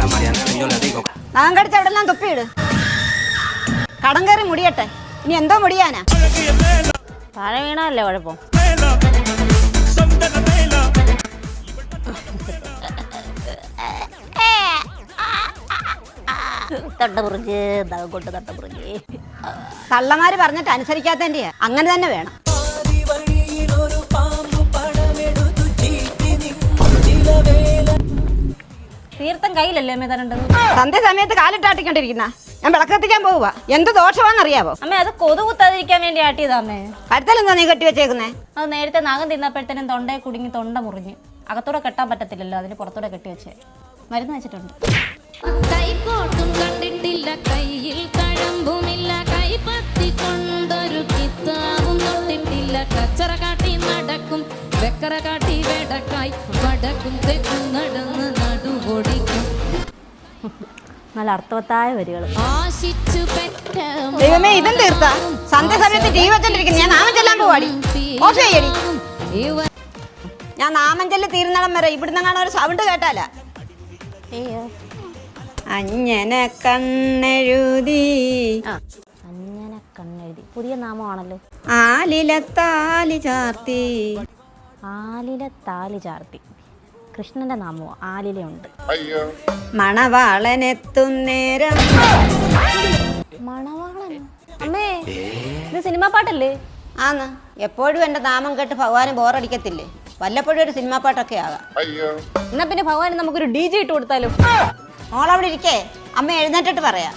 la Mariana, yo le digo. നാം കടിച്ച് എവിടെല്ലാം തുപ്പിയിട്? കടം കയറി മുടിയട്ടെ. ഇനി എന്തോ മുടിയാനാ? താഴെ വീണല്ലേ കുഴപ്പം? തൊട്ടപുറക്ക് കൊണ്ട് തൊട്ടപുറക്ക് തള്ളമാര് പറഞ്ഞിട്ട് അനുസരിക്കാത്തതിന്റെയാ. അങ്ങനെ തന്നെ വേണം. തീർത്ഥം കയ്യിലല്ലേ അമ്മേ തരേണ്ടത്? സന്ധ്യ സമയത്ത് കാലിട്ടാട്ടിക്കൊണ്ടിരിക്കുന്ന ഞാൻ വിളക്കത്തിക്കാൻ പോവുക എന്ത് ദോഷമാണെന്നറിയാവോ? അമ്മ അത് കൊതുകുത്താതിരിക്കാൻ വേണ്ടി ആട്ടിയതാ അമ്മേ. നീ കെട്ടി വെച്ചേക്കുന്നേ? അത് നേരത്തെ നാഗം തിന്നപ്പോഴത്തേനും തൊണ്ടയെ കുടുങ്ങി തൊണ്ട മുറിഞ്ഞ്. അകത്തൂടെ കെട്ടാൻ പറ്റത്തില്ലല്ലോ അതിന് പുറത്തൂടെ കെട്ടി വെച്ചേ. മരുന്ന് വെച്ചിട്ടുണ്ട്. കൈക്കോട്ടും കണ്ടിട്ടില്ല കയ്യിൽ കഴമ്പുമില്ല. കൈപ്പത്തി കൊണ്ടൊരു കിത്താവും തൊട്ടിട്ടില്ല. കച്ചറ കാട്ടി നടക്കും വെക്കറ കാട്ടി വെടക്കായി. വടക്കും തെക്കും നടന്ന് നടുവൊടിക്കും നല്ല അർത്ഥവത്തായ വരികൾ ദൈവമേ ഇതും തീർത്ത സന്ധ്യ സമയത്ത് ടീ വെച്ചോണ്ടിരിക്കുന്നു ഞാൻ നാമം ചെല്ലാൻ പോവാടി. ഞാൻ നാമം ചെല്ല് തീരുന്നിടം വരെ ഇവിടുന്ന് കാണാൻ ഒരു സൗണ്ട് കേട്ടാല. അഞ്ഞന കണ്ണെഴുതി. അങ്ങനെ കണ്ണെഴുതി. പുതിയ നാമമാണല്ലോ. ആലിലത്താലി ചാർത്തി. ആലില താലി ചാർത്തി. കൃഷ്ണന്റെ നാമവും ആലിലയുണ്ട്. മണവാളനെത്തും നേരം. മണവാളൻ? അമ്മേ ഇത് സിനിമാ പാട്ടല്ലേ? ആന്ന്. എപ്പോഴും എന്റെ നാമം കേട്ട് ഭഗവാന് ബോറടിക്കത്തില്ലേ? വല്ലപ്പോഴും ഒരു സിനിമാ പാട്ടൊക്കെ ആകാം എന്നാ പിന്നെ ഭഗവാൻ നമുക്കൊരു ഡി ജെ ഇട്ട് കൊടുത്താലോ? മോളവിടെ ഇരിക്കേ. അമ്മ എഴുന്നേറ്റിട്ട് പറയാം.